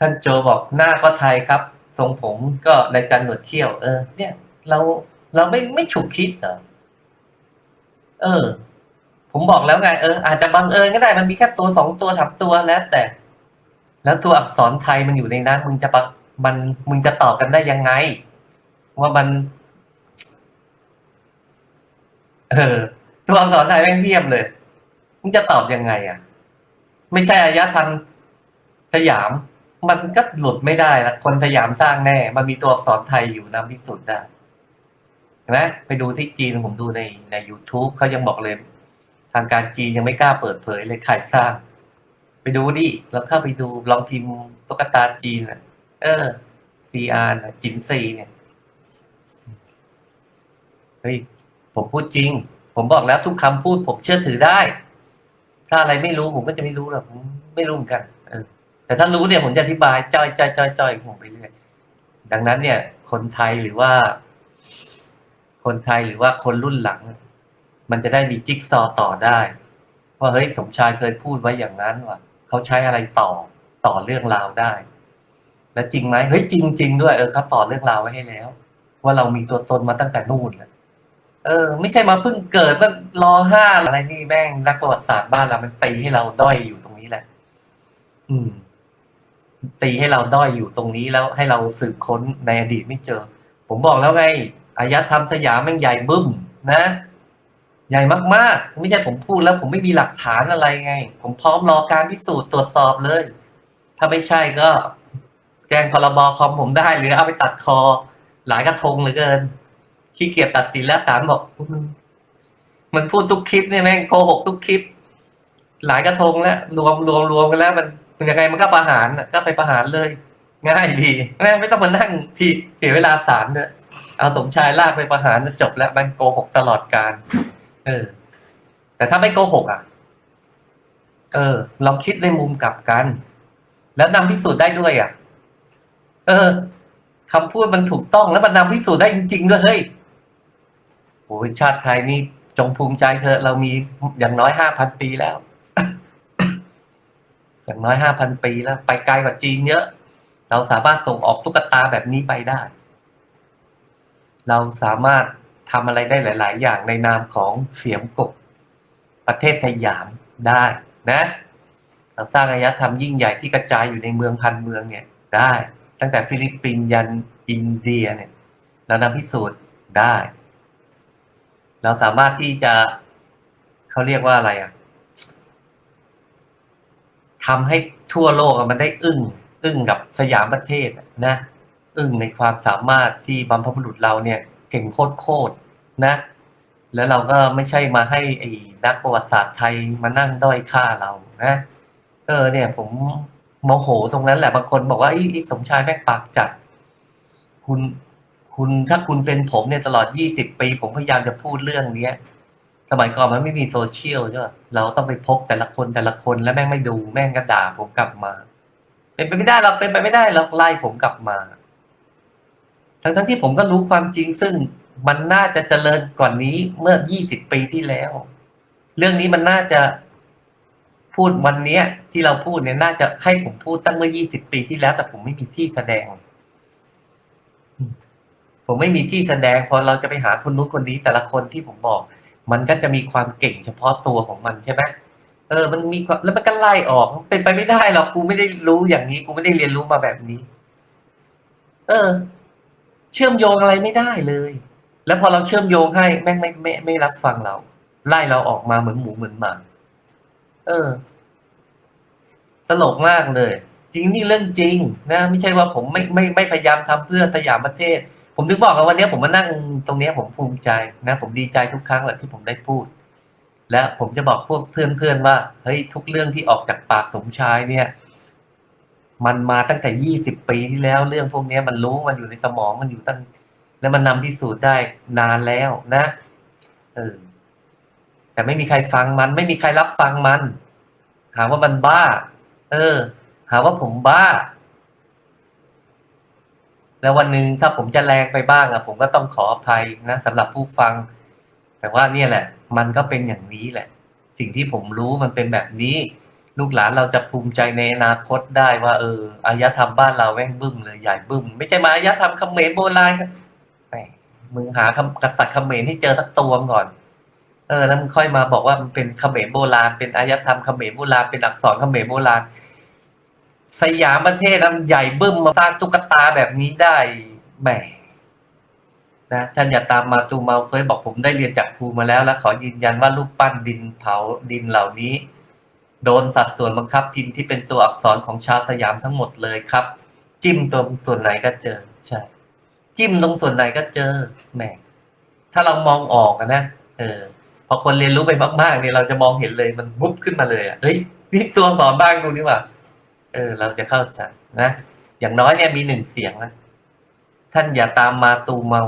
ท่านโจบอกหน้าก็ไทยครับ ทรงผมก็ในการหนวดเขี้ยว เออ เนี่ยเราเราไม่ไม่ฉุกคิดเหรอเออ ผมบอกแล้วไงเอออาจจะบังเอิญก็ได้มันมีแค่ตัวสองตัวถับตัวแล้วแต่ แล้วตัวอักษรไทยมันอยู่ในนั้นมึงจะปะมันมึงจะตอบกันได้ยังไง ว่ามัน เออ ตัวอักษรไทยแม่งเทียบเลยมึงจะตอบยังไง อะ ไม่ใช่อายธรรมสยาม มันก็หลุดไม่ได้ละคนสยามสร้างแน่ มันมีตัวอักษรไทยอยู่นำพิสูจน์ได้เห็นไหมไปดูที่จีนผมดูในใน YouTube เขายังบอกเลย ทางการจีนยังไม่กล้าเปิดเผยเลยใครสร้าง ไปดูดิแล้วเข้าไปดูลองพิมพ์ตุ๊กตาจีนอะเออ CR นะจินซีเนี่ยเฮ้ยผมพูดจริง ผมบอกแล้วทุกคำพูดผมเชื่อถือได้ ถ้าอะไรไม่รู้ผมก็จะไม่รู้หรอกผมไม่รู้เหมือนกัน เออ แต่ถ้ารู้เนี่ยผมจะอธิบายจ้อยจ้อยจ้อยจ้อยผมไปเรื่อยดังนั้นเนี่ย คนไทยหรือว่า คนไทยหรือว่าคนรุ่นหลัง มันจะได้มีจิ๊กซอว์ต่อได้ ว่าเฮ้ยสมชายเคยพูดไว้อย่างนั้นว่ะเขาใช้อะไรต่อต่อเรื่องราวได้ แล้วจริงไหมเฮ้ยจริงจริงด้วยเออเขาต่อเรื่องราวไว้ให้แล้ว ว่าเรามีตัวตนมาตั้งแต่นู่นแหละเออ ไม่ใช่มาเพิ่งเกิดมันรอห้าอะไรนี่แม่งนักประวัติศาสตร์บ้านเรามันตีให้เราด้อยอยู่ตรงนี้แหละ อืม ตีให้เราด้อยอยู่ตรงนี้แล้วให้เราสืบค้นในอดีตไม่เจอ ผมบอกแล้วไงอารยธรรมสยามแม่งใหญ่บึ้มนะ ใหญ่มากๆ ไม่ใช่ผมพูดแล้วผมไม่มีหลักฐานอะไรไง ผมพร้อมรอการพิสูจน์ตรวจสอบเลย ถ้าไม่ใช่ก็แจ้งพรบคอมผมได้หรือเอาไปตัดคอ หลายกระทงเหลือเกินขี้เกียจตัดสินแล้วศาลบอกมันพูดทุกคลิปเนี่ยแม่งโกหกทุกคลิป หลายกระทงแล้วรวมรวมรวมกันแล้วมัน ยังไงมันก็ประหารก็ไปประหารเลยง่ายดีไม่ต้องมานั่งที่เสียเวลาศาลเนี่ยเอาสมชายลากไปประหารจบแล้วมันโกหกตลอดการเออ แต่ถ้าไม่โกหกอะ เออลองคิดในมุมกลับกัน แล้วนำพิสูจน์ได้ด้วยอะ เออคำพูดมันถูกต้องแล้วมันนำพิสูจน์ได้จริงๆด้วยเฮ้ยโอ้ยชาติไทยนี่จงภูมิใจเถอะเรามีอย่างน้อยห้าพันปีแล้ว อย่างน้อยห้าพันปีแล้ว ไปไกลกว่าจีนเยอะ เราสามารถส่งออกตุ๊กตาแบบนี้ไปได้ เราสามารถทำอะไรได้หลาย ๆ อย่างในนามของเสียมกบประเทศสยามได้นะเราสร้างอารยธรรมยิ่งใหญ่ที่กระจายอยู่ในเมืองพันเมืองเนี่ยได้ ตั้งแต่ฟิลิปปินส์ยันอินเดียเนี่ยเรานำพิสูจน์ได้ เราสามารถที่จะเขาเรียกว่าอะไรอะ ทำให้ทั่วโลกมันได้อึ้งอึ้งกับสยามประเทศนะ อึ้งในความสามารถที่บรรพบุรุษเราเนี่ยเก่งโคตรโคตรนะ แล้วเราก็ไม่ใช่มาให้ไอ้นักประวัติศาสตร์ไทยมานั่งด้อยค่าเรานะเออเนี่ย ผมโมโหตรงนั้นแหละบางคนบอกว่าไอ้ไอ้สมชายแม่งปากจัด คุณ คุณถ้าคุณเป็นผมเนี่ยตลอดยี่สิบปี ผมพยายามจะพูดเรื่องเนี้ย สมัยก่อนมันไม่มีโซเชียลใช่ป่ะเราต้องไปพบแต่ละคนแต่ละคนแล้วแม่งไม่ดูแม่งก็ด่าผมกลับมา เป็นไปไม่ได้หรอกเป็นไปไม่ได้หรอกไล่ผมกลับมา ทั้งทั้งที่ผมก็รู้ความจริงซึ่งมันน่าจะเจริญกว่านี้เมื่อยี่สิบปีที่แล้ว เรื่องนี้มันน่าจะพูดวันเนี้ยที่เราพูดเนี่ยน่าจะให้ผมพูดตั้งเมื่อยี่สิบปีที่แล้ว แต่ผมไม่มีที่แสดง ผมไม่มีที่แสดงพอเราจะไปหาคนนู้นคนนี้แต่ละคนที่ผมบอก มันก็จะมีความเก่งเฉพาะตัวของมันใช่ไหมเออ มันมีความแล้วมันก็ไล่ออกเป็นไปไม่ได้หรอกกูไม่ได้รู้อย่างนี้ กูไม่ได้เรียนรู้มาแบบนี้ เออ เชื่อมโยงอะไรไม่ได้เลย แล้วพอเราเชื่อมโยงให้แม่งไม่ไม่ไม่รับฟังเรา ไล่เราออกมาเหมือนหมูเหมือนหมาเออ ตลกมากเลย จริงนี่เรื่องจริง นะ ไม่ใช่ว่าผมไม่ไม่ไม่พยายามทำเพื่อสยามประเทศ ผมถึงบอกกันวันนี้ผมมานั่งตรงนี้ผมภูมิใจนะ ผมดีใจทุกครั้งแหละที่ผมได้พูด และผมจะบอกพวกเพื่อนๆว่าเฮ้ยทุกเรื่องที่ออกจากปากสมชายเนี่ย มันมาตั้งแต่ยี่สิบปีที่แล้ว เรื่องพวกนี้มันรู้มันอยู่ในสมองมันอยู่ตั้ง แล้วมันนำพิสูจน์ได้นานแล้วนะเออแต่ไม่มีใครฟังมัน ไม่มีใครรับฟังมันหาว่ามันบ้า เออ หาว่าผมบ้า แล้ววันหนึ่งถ้าผมจะแรงไปบ้างอะผมก็ต้องขออภัยนะสำหรับผู้ฟัง แต่ว่าเนี่ยแหละ มันก็เป็นอย่างนี้แหละ สิ่งที่ผมรู้มันเป็นแบบนี้ ลูกหลานเราจะภูมิใจในอนาคตได้ว่าเอออารยธรรมบ้านเราแม่งบึ้มเลยใหญ่บึ้ม ไม่ใช่มาอารยธรรมเขมรโบราณครับแหมมึงหาคำกษัตริย์เขมรให้เจอสักตัวก่อน เออแล้วมึงค่อยมาบอกว่ามันเป็นเขมรโบราณเป็นอารยธรรมเขมรโบราณเป็นอักษรเขมรโบราณ สยามประเทศมันใหญ่เบึ้มมาสร้างตุ๊กตาแบบนี้ได้แหมนะท่านอย่าตามมาตูมาเฟยบอกผมได้เรียนจากครูมาแล้ว และขอยืนยันว่ารูปปั้นดินเผาดินเหล่านี้ โดนสัดส่วนบังคับพิมพ์ที่เป็นตัวอักษรของชาวสยามทั้งหมดเลยครับ จิ้มตรงส่วนไหนก็เจอใช่จิ้มตรงส่วนไหนก็เจอแหมถ้าเรามองออกนะเออพอคนเรียนรู้ไปมากๆเนี่ยเราจะมองเห็นเลยมันวุบขึ้นมาเลยอะเฮ้ยนี่ตัวอักษรบ้างตรงนี้ว่ะ เออ เราจะเข้าใจนะ อย่างน้อยเนี่ยมีหนึ่งเสียงนะ ท่านอย่าตามมาตูเมา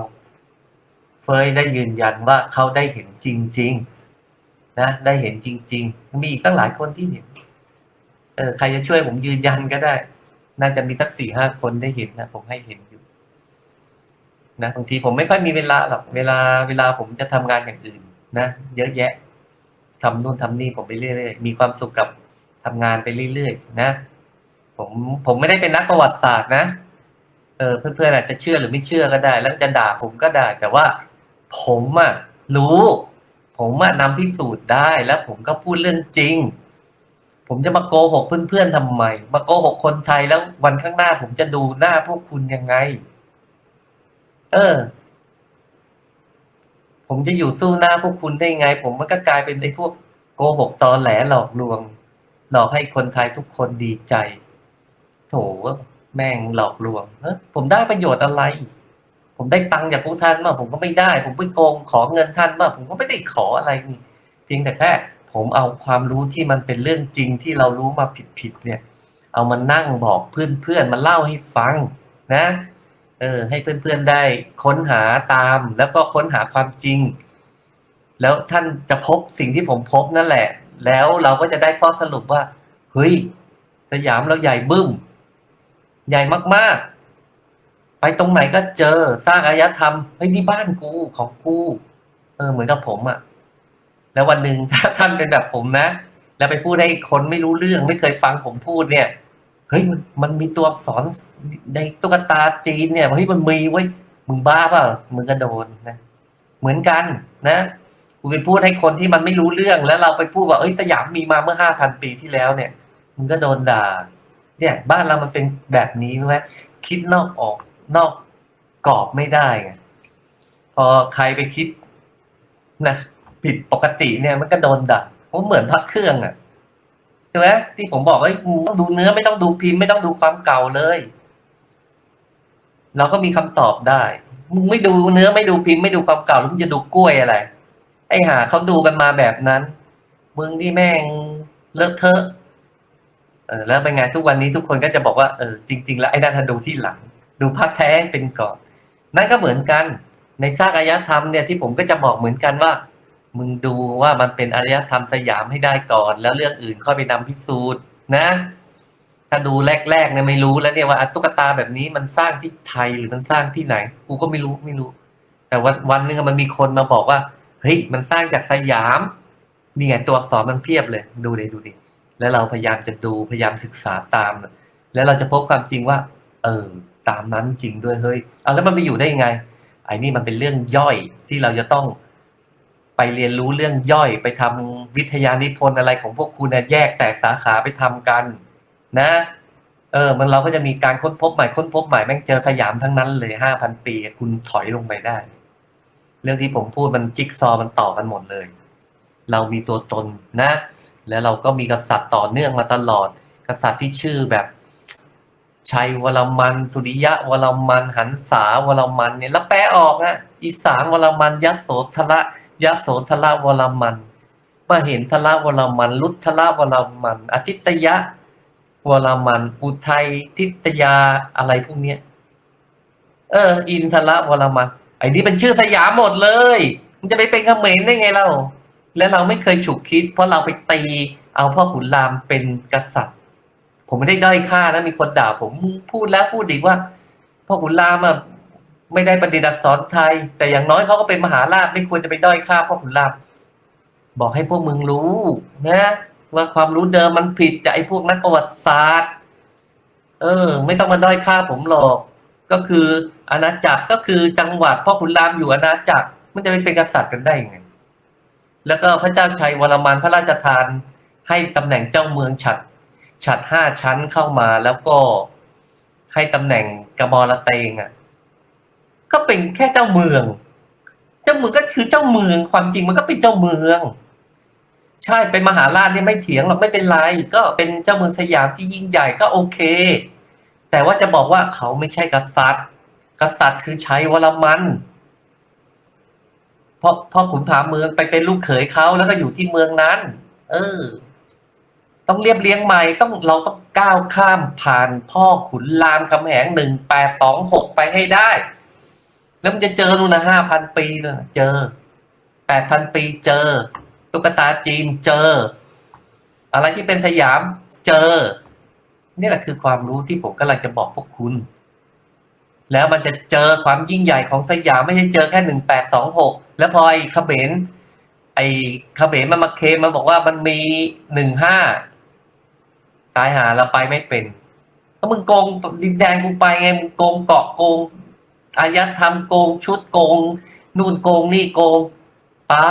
เฟยได้ยืนยันว่าเขาได้เห็นจริง ๆ นะ ได้เห็นจริง ๆ มีอีกตั้งหลายคนที่เห็น เออ ใครจะช่วยผมยืนยันก็ได้ น่าจะมีสักสี่ห้าคนได้เห็นนะ ผมให้เห็นอยู่นะบางทีผมไม่ค่อยมีเวลาหรอก เวลาเวลาผมจะทำงานอย่างอื่น นะเยอะแยะทำนู่นทำนี่ผมไปเรื่อยๆมีความสุขกับทำงานไปเรื่อยๆนะ ผมผมไม่ได้เป็นนักประวัติศาสตร์นะเออเพื่อนๆอาจจะเชื่อหรือไม่เชื่อก็ได้ แล้วจะด่าผมก็ได้ แต่ว่า ผมอะรู้ ผมอะนำพิสูจน์ได้แล้วผมก็พูดเรื่องจริง ผมจะมาโกหกเพื่อนๆทำไม มาโกหกคนไทยแล้ววันข้างหน้า ผมจะดูหน้าพวกคุณยังไง เออ ผมจะอยู่สู้หน้าพวกคุณได้ไง ผมมันก็กลายเป็นไอ้พวกโกหกตอนแหลหลอกลวง หลอกให้คนไทยทุกคนดีใจ โถแม่งหลอกลวงเผมได้ประโยชน์อะไร ผมได้ตังค์จากพวกท่านมาผมก็ไม่ได้ ผมไปโกงขอเงินท่านมาผมก็ไม่ได้ขออะไรนี่เพียงแต่แค่ผมเอาความรู้ที่มันเป็นเรื่องจริงที่เรารู้มาผิดๆเนี่ย เอามานั่งบอกเพื่อนๆมาเล่าให้ฟังนะเออให้เพื่อนๆได้ค้นหาตามแล้วก็ค้นหาความจริง แล้วท่านจะพบสิ่งที่ผมพบนั่นแหละ แล้วเราก็จะได้ข้อสรุปว่า เฮ้ย สยามเราใหญ่บึ้ม ใหญ่มากๆ ไปตรงไหนก็เจอสร้างอารยธรรมเฮ้ยนี่บ้านกูของกูเออเหมือนกับผมอะแล้ววันหนึ่งถ้าท่านเป็นแบบผมนะแล้วไปพูดให้คนไม่รู้เรื่องไม่เคยฟังผมพูดเนี่ยเฮ้ยมันมันมีตัวอักษรในตุ๊กตาจีนเนี่ยเฮ้ยมันมีไว้มึงบ้าเปล่ามึงก็โดนนะเหมือนกันนะกูไปพูดให้คนที่มันไม่รู้เรื่องแล้วเราไปพูดว่าเอ้ยสยามมีมาเมื่อห้าพันปีที่แล้วเนี่ย มึงก็โดนด่า เนี่ยบ้านเรามันเป็นแบบนี้ไหมคิดนอกออกนอกกรอบไม่ได้ไงพอใครไปคิดนะผิดปกติเนี่ยมันก็โดนด่าเพราะเหมือนพระเครื่องอะใช่ไหมที่ผมบอกว่ามึงต้องดูเนื้อไม่ต้องดูพิมพ์ไม่ต้องดูความเก่าเลย เราก็มีคำตอบได้มึงไม่ดูเนื้อไม่ดูพิมพ์ไม่ดูความเก่าแล้วมึงจะดูกล้วยอะไร ไอ้หาเขาดูกันมาแบบนั้น มึงที่แม่งเลอะเทอะ ออแล้วเป็นไงทุกวันนี้ทุกคนก็จะบอกว่าเออจริง ๆ แล้วไอ้นั่นดูที่หลัง ดูพักแท้เป็นก่อนนั่นก็เหมือนกัน ในสร้างอารยธรรมเนี่ยที่ผมก็จะบอกเหมือนกันว่า มึงดูว่ามันเป็นอารยธรรมสยามให้ได้ก่อน แล้วเรื่องอื่นค่อยไปนำพิสูจน์นะ ถ้าดูแรกๆเนี่ยไม่รู้แล้วเนี่ยว่าตุ๊กตาแบบนี้มันสร้างที่ไทยหรือมันสร้างที่ไหน กูก็ไม่รู้ไม่รู้ แต่วันวันนึงมันมีคนมาบอกว่าเฮ้ยมันสร้างจากสยามนี่ไงตัวอักษรมันเพียบเลย ดูดิดูดิ แล้วเราพยายามจะดูพยายามศึกษาตาม แล้วเราจะพบความจริงว่า เออตามนั้นจริงด้วยเฮ้ยเอาแล้วมันไปอยู่ได้ยังไงไอ้นี่มันเป็นเรื่องย่อยที่เราจะต้องไปเรียนรู้เรื่องย่อย ไปทำวิทยานิพนธ์อะไรของพวกคุณนะแยกแตกสาขาไปทำกัน นะ เออ มันเราก็จะมีการค้นพบใหม่ค้นพบใหม่แม่งเจอสยามทั้งนั้นเลยห้าพันปีคุณถอยลงไปได้ เรื่องที่ผมพูดมันจิ๊กซอมันต่อกันหมดเลย เรามีตัวตนนะ แล้วเราก็มีกษัตริย์ต่อเนื่องมาตลอด กษัตริย์ที่ชื่อแบบชัยวรมันสุริยะวรมันหันษาวรมันเนี่ยแล้วแปลออกนะอีสานวรมันยโสธระยโสธระวรมันมาเห็นทระวรมันลุทธระวรมันอาทิตยะวรมัน อุทัยทิตยาอะไรพวกเนี้ย เออ อินทระวรมันไอ้นี่เป็นชื่อสยามหมดเลย มันจะไปเป็นเขมรได้ไงเล่า แล้วเราไม่เคยฉุกคิด เพราะเราไปตีเอาพ่อขุนรามเป็นกษัตริย์ ผมไม่ได้ด้อยค่านะมีคนด่าผมมึงพูดแล้วพูดอีกว่า พ่อขุนรามอะไม่ได้ประดิษฐ์อักษรไทย แต่อย่างน้อยเขาก็เป็นมหาราชไม่ควรจะไปด้อยค่าพ่อขุนราม บอกให้พวกมึงรู้นะว่าความรู้เดิมมันผิดจากไอ้พวกนักประวัติศาสตร์ เออ ไม่ต้องมาด้อยค่าผมหรอก ก็คืออาณาจักรก็คือจังหวัดพ่อขุนรามอยู่อาณาจักร มันจะไปเป็นกษัตริย์กันได้ยังไง แล้วก็พระเจ้าชัยวรมันพระราชทานให้ตำแหน่งเจ้าเมืองฉัดฉัดห้าชั้นเข้ามาแล้วก็ให้ตำแหน่งกระบอระเตงอะ ก็เป็นแค่เจ้าเมือง เจ้าเมืองก็คือเจ้าเมือง ความจริงมันก็เป็นเจ้าเมือง ใช่เป็นมหาราชเนี่ยไม่เถียงหรอกไม่เป็นไร ก็เป็นเจ้าเมืองสยามที่ยิ่งใหญ่ก็โอเค แต่ว่าจะบอกว่าเขาไม่ใช่กษัตริย์ กษัตริย์คือชัยวรมัน พราะพ่อขุนผาเมืองไปเป็นลูกเขยเขาแล้วก็อยู่ที่เมืองนั้น เออ ต้องเรียบเรียงใหม่ต้องเราต้องก้าวข้ามผ่านพ่อขุนรามคำแหงหนึ่งแปดสองหกไปให้ได้ แล้วมันจะเจอนู่นนะห้าพันปีเลยนะเจอแปดพันปีเจอ ตุ๊กตาจีนเจอ อะไรที่เป็นสยามเจอ นี่แหละคือความรู้ที่ผมกำลังจะบอกพวกคุณ แล้วมันจะเจอความยิ่งใหญ่ของสยามไม่ใช่เจอแค่หนึ่งแปดสองหก แล้วพอไอ้เขมรไอ้เขมรมันมาเคลมมันบอกว่ามันมีหนึ่งห้าตายหาเราไปไม่เป็นก็มึงโกงดินแดนกูไปไงมึงโกงเกาะโกงอายธรรมโกงชุดโกง นู่นโกงนี่โกงป้า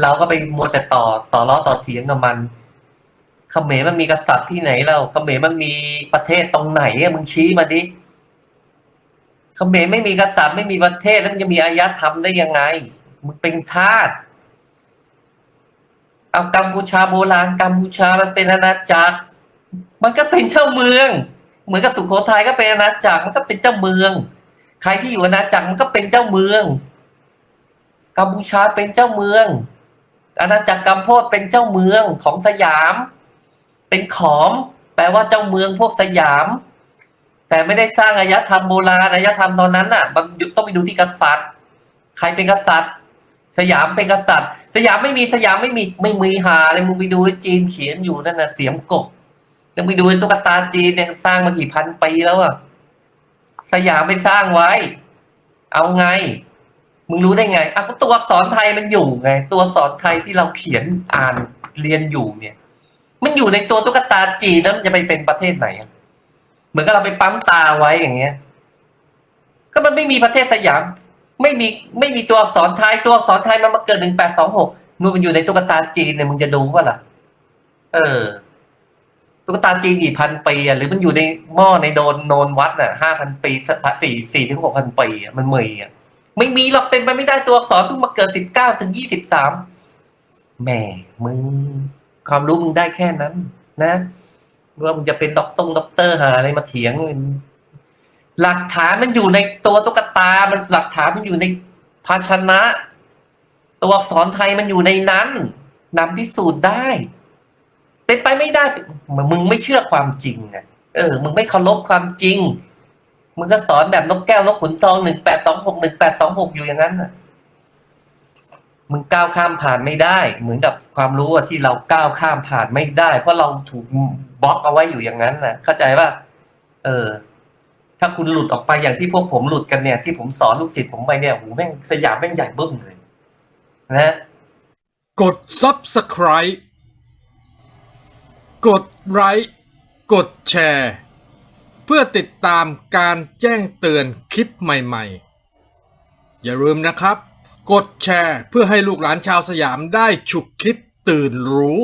เราก็ไปมัวแต่ต่อต่อล้อต่อเถียงกับมันเขมรมันมีกษัตริย์ที่ไหนเราเขมรมันมีประเทศตรงไหนอะมึงชี้มาดิเขมรไม่มีกษัตริย์ไม่มีประเทศแล้วมันจะมีอายธรรมได้ยังไง มึงเป็นทาสเอากัมพูชาโบราณกัมพูชามันเป็นอาณาจักร มันก็เป็นเจ้าเมือง เหมือนกับสุโขทัยก็เป็นอาณาจักรมันก็เป็นเจ้าเมือง ใครที่อยู่อาณาจักรมันก็เป็นเจ้าเมืองกัมพูชาเป็นเจ้าเมือง อาณาจักรกัมโพดเป็นเจ้าเมืองของสยาม เป็นขอม แปลว่าเจ้าเมืองพวกสยาม แต่ไม่ได้สร้างอารยธรรมโบราณอารยธรรมตอนนั้นน่ะ มันต้องไปดูที่กษัตริย์ ใครเป็นกษัตริย์ สยามเป็นกษัตริย์ สยามไม่มีสยามไม่มีไม่มีหาเลยมึงไปดูจีนเขียนอยู่นั่นน่ะเสียมกบแล้วไปดูตุ๊กตาจีนเนี่ยสร้างมากี่พันปีแล้วอะสยามไม่สร้างไว้ เอาไง มึงรู้ได้ไงอะก็ตัวอักษรไทยมันอยู่ไง ตัวอักษรไทยที่เราเขียนอ่านเรียนอยู่เนี่ย มันอยู่ในตัวตุ๊กตาจีนแล้วมันจะไปเป็นประเทศไหนเหมือนกับเราไปปั๊มตาไว้อย่างเงี้ย ก็มันไม่มีประเทศสยาม ไม่มีไม่มีตัวอักษรไทยตัวอักษรไทยมันมาเกิดหนึ่งแปดสองหกนู่นมันอยู่ในตุ๊กตาจีนเนี่ยมึงจะดูว่าล่ะ เออตุ๊กตาจีนกี่พันปีอะหรือมันอยู่ในหม้อในโดนโนนวัดน่ะห้าพันปีสี่สี่ถึงหกพันปีอะมันมีอะไม่มีหรอกเป็นไปไม่ได้ตัวอักษรเพิ่งมาเกิดสิบเก้าถึงยี่สิบสามแหมมึงความรู้มึงได้แค่นั้น นะว่ามึงจะเป็นด็อกตงด็อกเตอร์หาอะไรมาเถียง หลักฐานมันอยู่ในตัวตุ๊กตา มันหลักฐานมันอยู่ในภาชนะ ตัวอักษรไทยมันอยู่ในนั้นนำพิสูจน์ได้เป็นไปไม่ได้มึงไม่เชื่อความจริงไงเออ มึงไม่เคารพความจริง มึงก็สอนแบบนกแก้วนกขุนทองหนึ่งแปดสองหกหนึ่งแปดสองหกอยู่อย่างนั้นน่ะ มึงก้าวข้ามผ่านไม่ได้ เหมือนกับความรู้ที่เราก้าวข้ามผ่านไม่ได้ เพราะเราถูกบล็อกเอาไว้อยู่อย่างนั้นนะเข้าใจป่ะเออ ถ้าคุณหลุดออกไปอย่างที่พวกผมหลุดกันเนี่ยที่ผมสอนลูกศิษย์ผมไปเนี่ยโหแม่งสยามแม่งใหญ่บึ้มเลยนะกด subscribe กดไลค์กดแชร์ เพื่อติดตามการแจ้งเตือนคลิปใหม่ๆ อย่าลืมนะครับ กดแชร์เพื่อให้ลูกหลานชาวสยามได้ฉุกคิดตื่นรู้